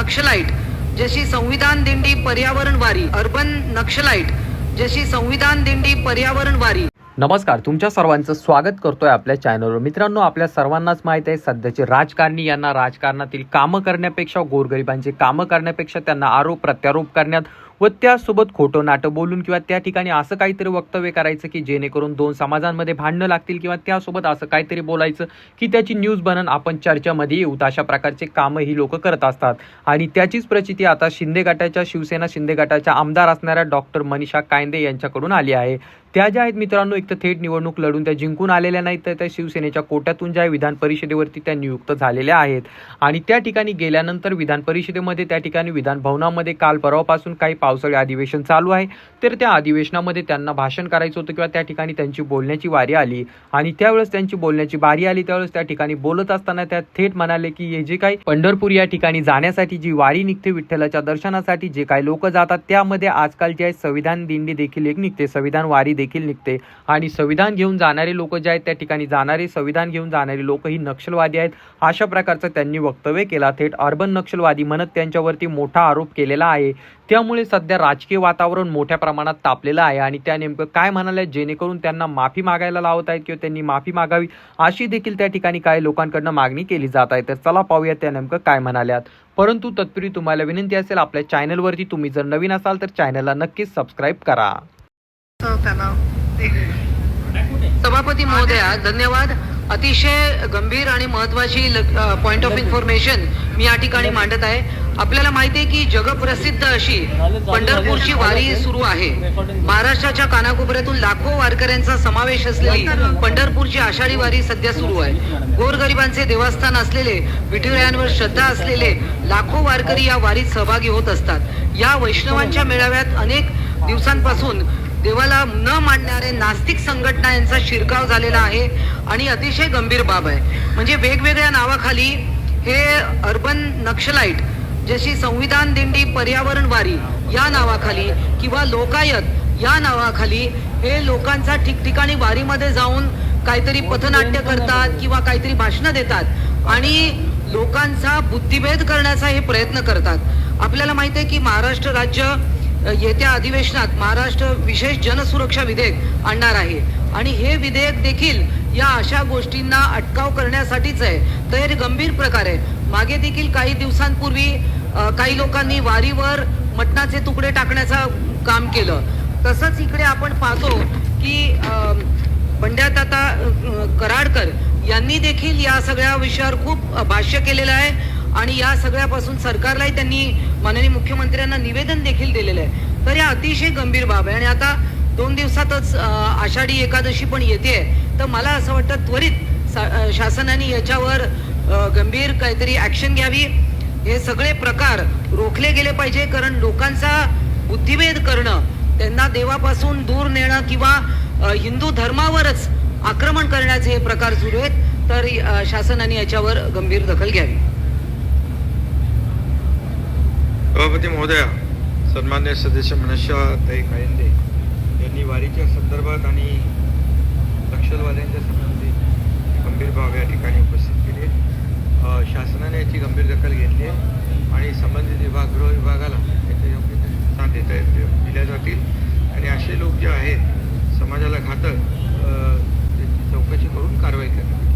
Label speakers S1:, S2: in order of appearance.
S1: नक्षलाईट जशी संविधान दिंडी पर्यावरण वारी अर्बन नक्षलाईट जशी संविधान दिंडी पर्यावरण वारी
S2: नमस्कार तुमच्या सर्वांचं स्वागत करतोय आपल्या चॅनलवर मित्रांनो आपल्या सर्वांनाच माहीत आहे सध्याचे राजकारणी यांना राजकारणातील कामं करण्यापेक्षा गोरगरिबांचे कामं करण्यापेक्षा त्यांना आरोप प्रत्यारोप करण्यात व त्यासोबत खोटं नाटं बोलून किंवा त्या ठिकाणी असं काहीतरी वक्तव्य करायचं की जेणेकरून दोन समाजांमध्ये भांडणं लागतील किंवा त्यासोबत असं काहीतरी बोलायचं की त्याची न्यूज बनन आपण चर्चेमध्ये येऊ. अशा प्रकारचे कामं ही लोक करत असतात. आणि त्याचीच प्रचिती आता शिंदे गटाच्या शिवसेना शिंदे गटाच्या आमदार असणाऱ्या डॉक्टर मनीषा कायंदे यांच्याकडून आली आहे. त्या ज्या आहेत मित्रांनो एक तर थेट निवडणूक लढून त्या जिंकून आलेल्या नाहीत तर त्या शिवसेनेच्या कोट्यातून ज्या विधान परिषदेवरती त्या नियुक्त झालेल्या आहेत. आणि त्या ठिकाणी गेल्यानंतर विधान परिषदेमध्ये त्या ठिकाणी विधान भवनामध्ये काल परवापासून काही पावसाळी अधिवेशन चालू आहे. तर त्या अधिवेशनामध्ये त्यांना भाषण करायचं होतं किंवा त्या ठिकाणी त्यांची बोलण्याची वारी आली. आणि त्यावेळेस त्यांची बोलण्याची बारी आली त्यावेळेस त्या ठिकाणी बोलत असताना त्या थेट म्हणाले की हे जे काही पंढरपूर या ठिकाणी जाण्यासाठी जी वारी निघते विठ्ठलाच्या दर्शनासाठी जे काही लोक जातात त्यामध्ये आजकाल जे आहे संविधान दिंडी देखील एक निघते. संविधान वारी देखील निघते. आणि संविधान घेऊन जाणारे लोक जे आहेत त्या ठिकाणी जाणारे संविधान घेऊन जाणारे लोक ही नक्षलवादी आहेत. अशा प्रकारचं त्यांनी वक्तव्य केला. थेट अर्बन नक्षलवादी म्हणत त्यांच्यावरती मोठा आरोप केलेला आहे. त्यामुळे सध्या राजकीय वातावरण मोठ्या प्रमाणात तापलेलं आहे आणि त्या नेमकं काय म्हणाले जेणेकरून त्यांना माफी मागायला लावत आहेत किंवा त्यांनी माफी मागावी अशी देखील त्या ठिकाणी काही लोकांकडनं मागणी केली जात आहे. तर चला पाहूया त्या नेमकं काय म्हणाल्यात. परंतु तत्पूर्वी तुम्हाला विनंती असेल आपल्या चॅनलवरती तुम्ही जर नवीन असाल तर चॅनलला नक्कीच सबस्क्राईब करा.
S1: होताना. सभापती महोदया धन्यवाद. अतिशय गंभीर आणि महत्वाची पॉइंट ऑफ इन्फॉर्मेशन मी या ठिकाणी मांडत आहे. आपल्याला माहिती आहे की जगप्रसिद्ध अशी पंढरपूरची वारी सुरू आहे. महाराष्ट्राच्या कानाकोपऱ्यातून लाखो वारकऱ्यांचा समावेश असलेली पंढरपूरची आषाढी वारी सध्या सुरू आहे. गोरगरिबांचे देवस्थान असलेले विठुरायांवर श्रद्धा असलेले लाखो वारकरी या वारीत सहभागी होत असतात. या वैष्णवांच्या मेळाव्यात अनेक दिवसांपासून देवाला न मानणारे नास्तिक संघटना यांचा शिरकाव झालेला आहे आणि अतिशय गंभीर बाब आहे. म्हणजे वेगवेगळ्या नावाखाली हे अर्बन नक्षलाईट जशी संविधान दिंडी पर्यावरण वारी या नावाखाली किंवा लोकायत या नावाखाली हे लोकांचा ठिकठिकाणी वारीमध्ये जाऊन काहीतरी पथनाट्य करतात किंवा काहीतरी भाषणं देतात आणि लोकांचा बुद्धिभेद करण्याचा हे प्रयत्न करतात. आपल्याला माहिती आहे की महाराष्ट्र राज्य येत्या अधिवेशनात महाराष्ट्र विशेष जनसुरक्षा विधेयक आणणार आहे. आणि हे विधेयक देखील या अशा गोष्टींना अटकाव करण्यासाठीच आहे. तर हे गंभीर प्रकार आहे मागे देखील काही दिवसांपूर्वी काही लोकांनी वारीवर मटणाचे तुकडे टाकण्याचं काम केलं. तसंच इकडे आपण पाहतो की अ, बंड्याताता कराडकर यांनी देखील या सगळ्या विषयावर खूप भाष्य केलेलं आहे. आणि या सगळ्यापासून सरकारलाही त्यांनी माननीय मुख्यमंत्र्यांना निवेदन देखील दिलेलं आहे. तर या अतिशय गंभीर बाब आहे. आणि आता दोन दिवसातच आषाढी एकादशी पण येते तर मला असं वाटतं त्वरित सा- शासनाने याच्यावर गंभीर काहीतरी ॲक्शन घ्यावी. हे सगळे प्रकार रोखले गेले पाहिजे. कारण लोकांचा बुद्धिभेद करणं त्यांना देवापासून दूर नेणं किंवा हिंदू धर्मावरच आक्रमण करण्याचे हे प्रकार सुरू आहेत. तर शासनाने याच्यावर गंभीर दखल घ्यावी.
S3: सभापती महोदया सन्मान्य सदस्य मनशाताई कायंदे यांनी वारीच्या संदर्भात आणि नक्षलवाद्यांच्या संबंधित गंभीर भाव या ठिकाणी उपस्थित केले. शासनाने याची गंभीर दखल घेतली आहे आणि संबंधित विभाग गृह विभागाला याचे योग्य ते देता दिल्या जातील. आणि असे लोक जे आहेत समाजाला घातक त्याची चौकशी करून कारवाई करण्यात